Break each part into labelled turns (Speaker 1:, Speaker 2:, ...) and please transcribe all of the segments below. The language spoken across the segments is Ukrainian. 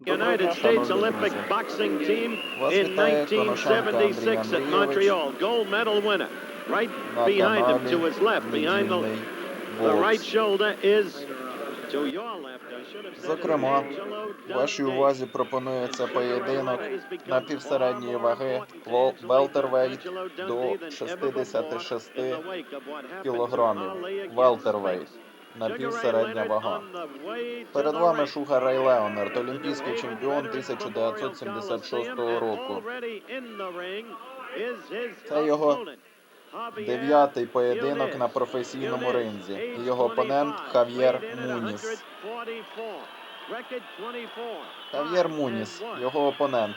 Speaker 1: United States Olympic boxing team in
Speaker 2: вітає Коношенко Андрій
Speaker 1: 1976 at Montreal. Gold medal winner. Right behind him to his left, behind the, the right shoulder is to your left.
Speaker 2: Зокрема, Вашій увазі пропонується поєдинок на півсередньої ваги велтервейт до 66 кілограмів. Велтервейт на півсередня вага. Перед вами Шугар Рей Леонард, олімпійський чемпіон 1976 року. Це його Дев'ятий поєдинок на професійному ринзі. Його опонент Хав'єр Муніс. Хав'єр Муніс, його опонент,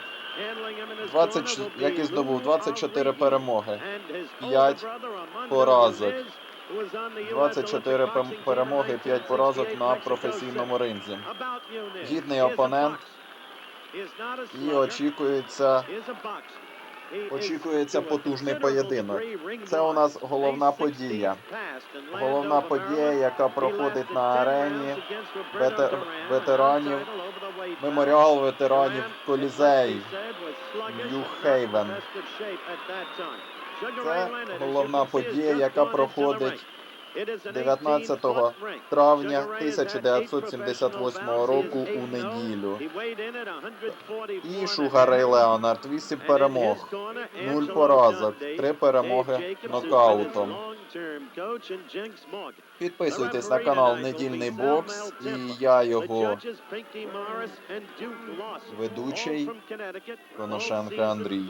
Speaker 2: 20, який здобув 24 перемоги, 5 поразок. 24 пем- перемоги, 5 поразок на професійному ринзі. Гідний опонент і очікується, очікується потужний поєдинок. Це у нас головна подія. Головна подія, яка проходить на арені ветер- ветеранів, меморіал ветеранів Колізей, Нью-Хейвен. Це головна подія, яка проходить 19 травня 1978 року у неділю. І Шугар Рей Леонард 8 перемог, 0 поразок, 3 перемоги нокаутом. Підписуйтесь на канал Недільний бокс, і я його ведучий Коношенко Андрій.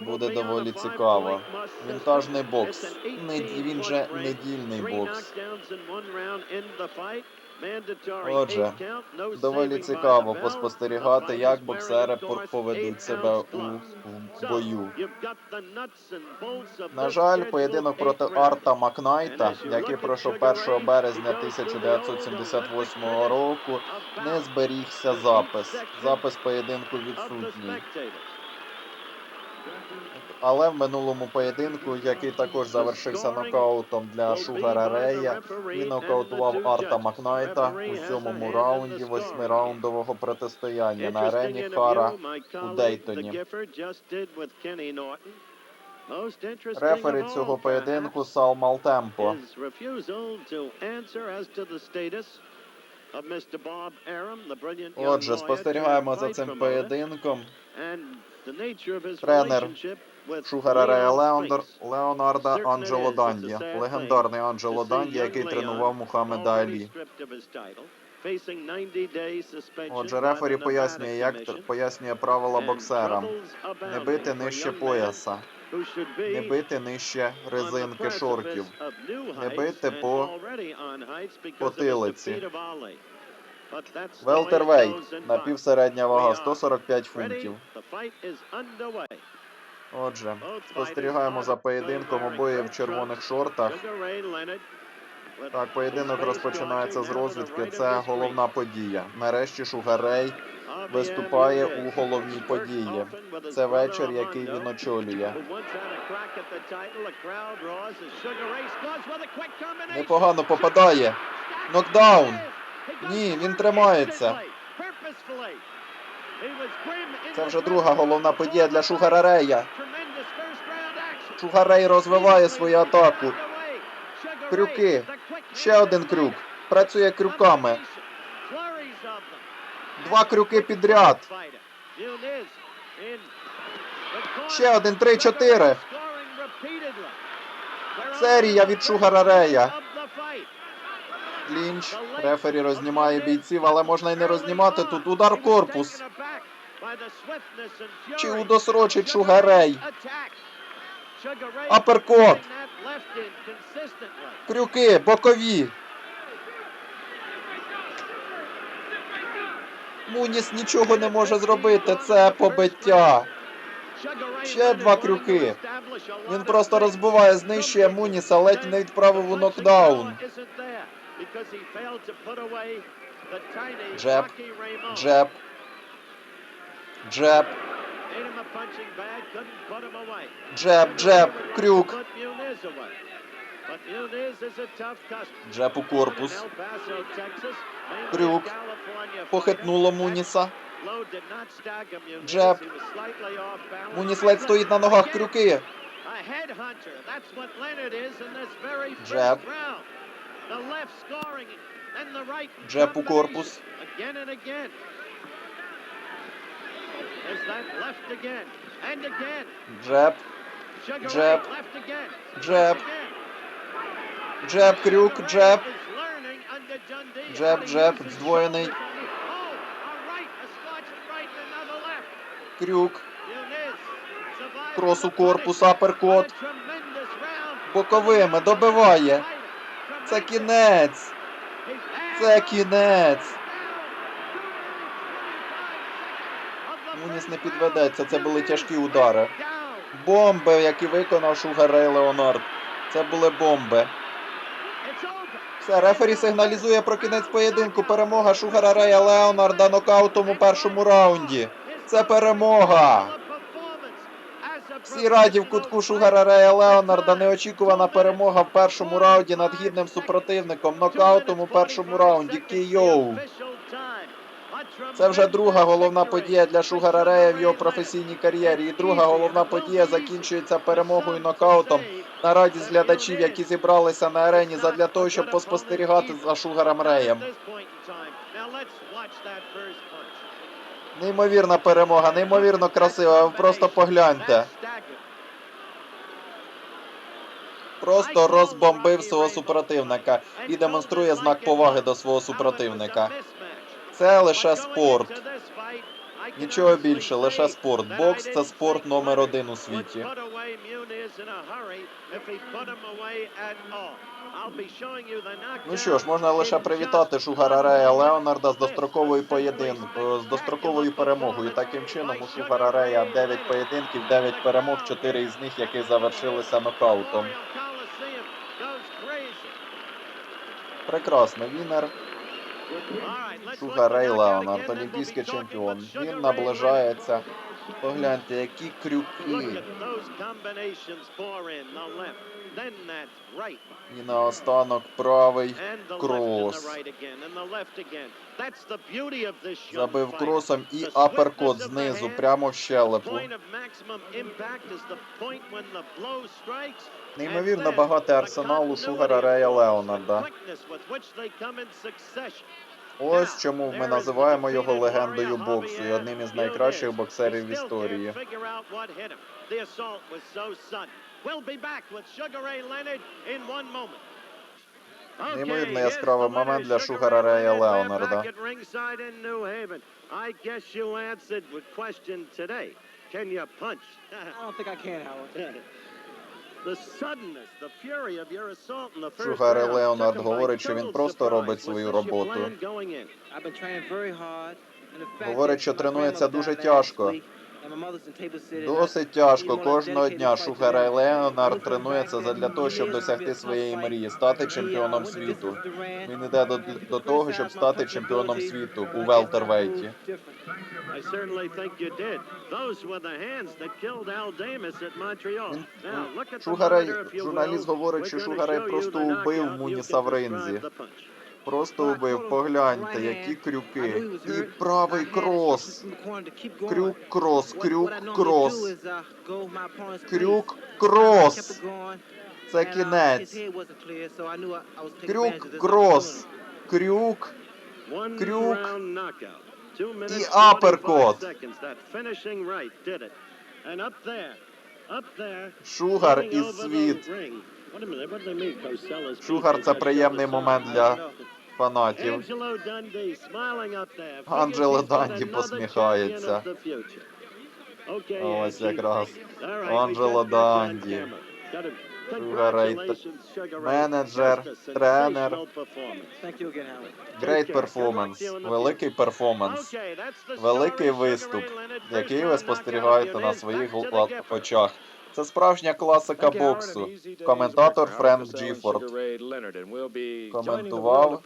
Speaker 2: Буде доволі цікаво. Вінтажний бокс. Він же недільний бокс. Отже, доволі цікаво поспостерігати, як боксери поведуть себе у бою. На жаль, поєдинок проти Арта Макнайта, який пройшов 1 березня 1978 року, не зберігся запис. Запис поєдинку відсутній. Але в минулому поєдинку, який також завершився нокаутом для Шугара Рея, він нокаутував Арта Макнайта у сьомому раунді восьмираундового протистояння на арені Хара у Дейтоні. Рефері цього поєдинку Сал Малтемпо. Отже, спостерігаємо за цим поєдинком. Тренер Шугара Рея Леондор, Леонарда Анджело Данді, легендарний Анджело Данді, який тренував Мухаммеда Алі. Отже, рефері пояснює, як пояснює правила боксерам. Не бити нижче пояса, не бити нижче резинки шортів, не бити по потилиці. Велтервейт, напівсередня вага, 145 фунтів. Отже, спостерігаємо за поєдинком обоє в червоних шортах. Так, поєдинок розпочинається з розвідки. Це головна подія. Нарешті Шугарей виступає у головній події. Це вечір, який він очолює. Непогано попадає. Нокдаун. Ні, він тримається. Це вже друга головна подія для Шугара Рея. Шугарей розвиває свою атаку. Крюки. Ще один крюк. Працює крюками. Два крюки підряд. Ще один, три, чотири. Серія від Шугара Рея. Лінч. Рефері рознімає бійців, але можна й не рознімати. Тут удар корпус. Чи удосрочить Шугарей? Аперкот. Крюки, бокові. Муніс нічого не може зробити. Це побиття. Ще два крюки. Він просто розбиває, знищує Муніса, ледь не відправив у нокдаун. Джеб, джеб, джеб, джеб, джеб, крюк. Джеб у корпус. Крюк. Похитнуло. Муніса. Джеб. Муніс ледь стоїть на ногах. Крюки. Джеб. Джеб у корпус. Джеб.
Speaker 1: Left again.
Speaker 2: Джеб, крюк, джеб.
Speaker 1: use his
Speaker 2: здвоєний.
Speaker 1: Oh.
Speaker 2: Крюк. Крос у корпус. Аперкот. Боковими. Добиває. Це кінець. Це кінець. Муніс не підведеться. Це були тяжкі удари. Бомби, які виконав Шугар Рей Леонард. Це були бомби. Все, рефері сигналізує про кінець поєдинку. Перемога Шугара Леонарда нокаутом у першому раунді. Це перемога. Всі раді в кутку Шугара Рея Леонарда. Неочікувана перемога в першому раунді над гідним супротивником. Нокаутом у першому раунді. Кійоу. Це вже друга головна подія для Шугара Рея в його професійній кар'єрі. І друга головна подія закінчується перемогою нокаутом на радість глядачів, які зібралися на арені задля того, щоб поспостерігати за Шугаром Реєм. Неймовірна перемога, неймовірно красива. Ви просто погляньте. Просто розбомбив свого супротивника і демонструє знак поваги до свого супротивника. Це лише спорт. Нічого більше, лише спорт. Бокс це спорт номер один у світі. Ну що ж, можна лише привітати Шугара Рея Леонарда з достроковою поєдинкою, з достроковою перемогою. Таким чином у Шугара Рея 9 поєдинків, 9 перемог, 4 із них, які завершилися нокаутом. Прекрасно, Вінер. Шугар Рей Леонард, олімпійський чемпіон. Він наближається. Погляньте, які крюки. І наостанок правий крос. Забив кросом і аперкот знизу, прямо в щелепу. Неймовірно багатий арсенал у Шугара Рея Леонарда. Ось чому ми називаємо його легендою боксу і одним із найкращих боксерів в історії. Неймовірно яскравий момент для Шугара Рея Леонарда.
Speaker 1: I guess you answered the question today. Can you punch?
Speaker 3: I don't think I can, Howard.
Speaker 1: The suddenness, the fury of your assault in the first
Speaker 2: Шугаре
Speaker 1: round
Speaker 2: Леонард говорить, що він просто робить свою роботу.
Speaker 1: in?
Speaker 2: Говорить, що тренується дуже тяжко. Досить тяжко. Кожного дня
Speaker 3: them.
Speaker 2: Леонард тренується задля того, щоб досягти своєї мрії, стати
Speaker 3: uh,
Speaker 2: чемпіоном світу. Він іде до, до того, щоб стати чемпіоном світу у велтервейті.
Speaker 1: you
Speaker 2: журналіст говорить, що
Speaker 1: you
Speaker 2: просто убив Муніса в ринзі. Просто убив. Погляньте, які крюки. І правий крос. Крюк, крос, крюк, крос. Крюк, крос. Це кінець. Крюк, крос. Крюк. Крюк. І аперкот.
Speaker 1: 45 seconds. That finishing right did it. And up there, up there,
Speaker 2: Шугар
Speaker 1: going
Speaker 2: і світ. Шугар це приємний момент для фанатів. Анджело Данді посміхається. Ось якраз. Анджело Данді. Ray. менеджер, тренер.
Speaker 1: sensational performance.
Speaker 2: Великий перформанс. Великий виступ, який ви спостерігаєте на своїх очах. Це справжня класика боксу. Коментатор Френк Джіфорд коментував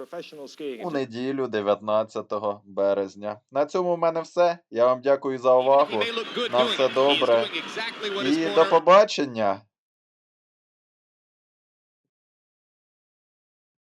Speaker 2: у неділю 19 березня. На цьому в мене все. Я вам дякую за увагу. На все добре. І до побачення.